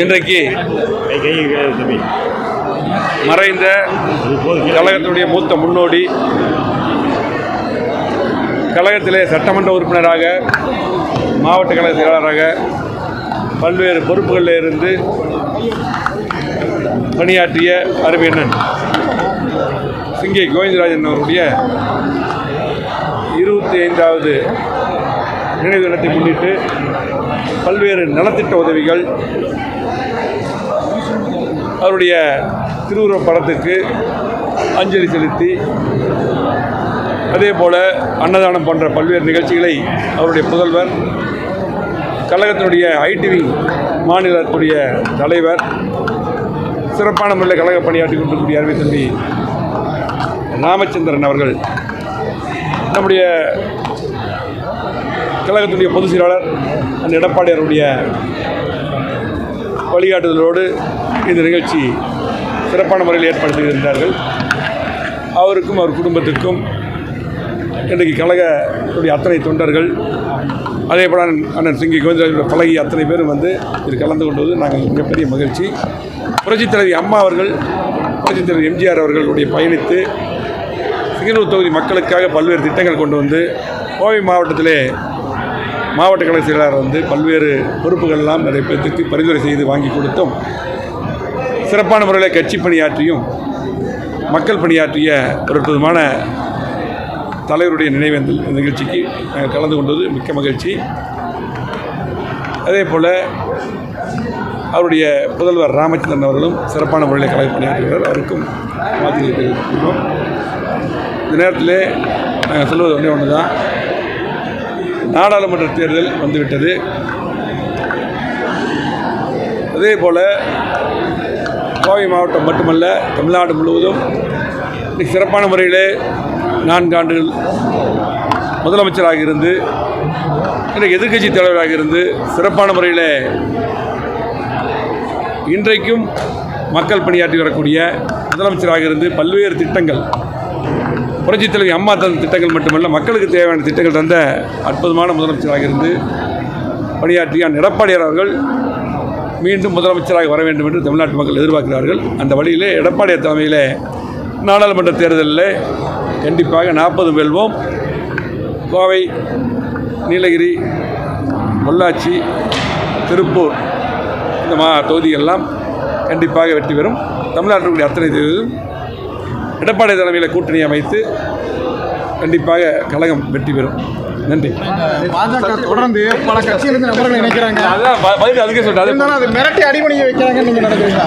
இன்றைக்கு மறைந்த கழகத்துடைய மூத்த முன்னோடி கழகத்திலே சட்டமன்ற உறுப்பினராக மாவட்ட கழக செயலாளராக பல்வேறு பொறுப்புகளில் இருந்து பணியாற்றிய அருமையண்ணன் சிங்கை கோவிந்தராஜன் அவருடைய இருபத்தி ஐந்தாவது நினைவு தினத்தை முன்னிட்டு பல்வேறு நலத்திட்ட உதவிகள் அவருடைய திருவுருவ படத்துக்கு அஞ்சலி செலுத்தி அதே போல் அன்னதானம் போன்ற பல்வேறு நிகழ்ச்சிகளை அவருடைய புதல்வர் கழகத்தினுடைய ஐடிவி மாநிலத்துடைய தலைவர் சிறப்பான முறையில் கழக பணியாற்றி கொண்டிருக்கக்கூடிய அருமை தம்பி ராமச்சந்திரன் அவர்கள் நம்முடைய கழகத்துடைய பொதுச் செயலாளர் அந்த எடப்பாடியாருடைய வழிகாட்டுதலோடு இந்த நிகழ்ச்சி சிறப்பான முறையில் ஏற்படுத்தியிருந்தார்கள் அவருக்கும் அவர் குடும்பத்துக்கும் இன்றைக்கு கழகத்துடைய அத்தனை தொண்டர்கள் அதே போல் அண்ணன் சிங்கி கோவிந்தராஜோட பழகிய அத்தனை பேரும் வந்து இதில் கலந்து கொண்டது நாங்கள் மிகப்பெரிய மகிழ்ச்சி. புரட்சித் தலைவி அம்மா அவர்கள் புரட்சித் தலைவி எம்ஜிஆர் அவர்களுடைய பயணித்து சிங்கனூர் தொகுதி மக்களுக்காக பல்வேறு திட்டங்கள் கொண்டு வந்து கோவை மாவட்டத்திலே மாவட்ட கழக செயலாளர் வந்து பல்வேறு பொறுப்புகள்லாம் நிறைய பேர்த்துக்கு பரிந்துரை செய்து வாங்கி கொடுத்தும் சிறப்பான முறையில் கட்சி பணியாற்றியும் மக்கள் பணியாற்றிய ஒரு அற்புதமான தலைவருடைய நினைவேந்தல் நிகழ்ச்சிக்கு நாங்கள் கலந்து கொண்டது மிக்க மகிழ்ச்சி. அதே போல் அவருடைய புதல்வர் ராமச்சந்திரன் அவர்களும் சிறப்பான முறையில் கலந்து பணியாற்றுகிறார். அவருக்கும் வாழ்த்துக்களை தெரிவித்துக்கிறோம் இந்த நேரத்தில் நாங்கள் சொல்வது ஒன்றே ஒன்று தான் நாடாளுமன்ற தேர்தல் வந்துவிட்டது. அதே போல் கோவை மாவட்டம் மட்டுமல்ல தமிழ்நாடு முழுவதும் இன்னைக்கு சிறப்பான முறையிலே நான்காண்டுகள் முதலமைச்சராக இருந்து இன்றைக்கு எதிர்க்கட்சி தலைவராக இருந்து சிறப்பான முறையில் இன்றைக்கும் மக்கள் பணியாற்றி வரக்கூடிய முதலமைச்சராக இருந்து பல்வேறு திட்டங்கள் புரட்சித் தலைவி அம்மா தந்த திட்டங்கள் மட்டுமல்ல மக்களுக்கு தேவையான திட்டங்கள் தந்த அற்புதமான முதலமைச்சராக இருந்து பணியாற்றிய எடப்பாடியார் அவர்கள் மீண்டும் முதலமைச்சராக வர வேண்டும் என்று தமிழ்நாட்டு மக்கள் எதிர்பார்க்கிறார்கள். அந்த வழியிலே எடப்பாடியார் தலைமையிலே நாடாளுமன்ற தேர்தலில் கண்டிப்பாக நாற்பது வெல்வோம். கோவை நீலகிரி பொள்ளாச்சி திருப்பூர் இந்த மா தொகுதியெல்லாம் கண்டிப்பாக வெற்றி பெறும். தமிழ்நாட்டினுடைய அத்தனை தேர்தலும் எடப்பாடி தலைமையில் கூட்டணி அமைத்து கண்டிப்பாக கழகம் வெற்றி பெறும். நன்றி. பாஜக தொடர்ந்து பல கட்சியிலிருந்து நபர்கள் நினைக்கிறாங்க அதான் அதுக்கே சொல்லிட்டு அது மிரட்டி அடிமணியை வைக்கிறாங்கன்னு நீங்க நினைக்கிறீங்களா?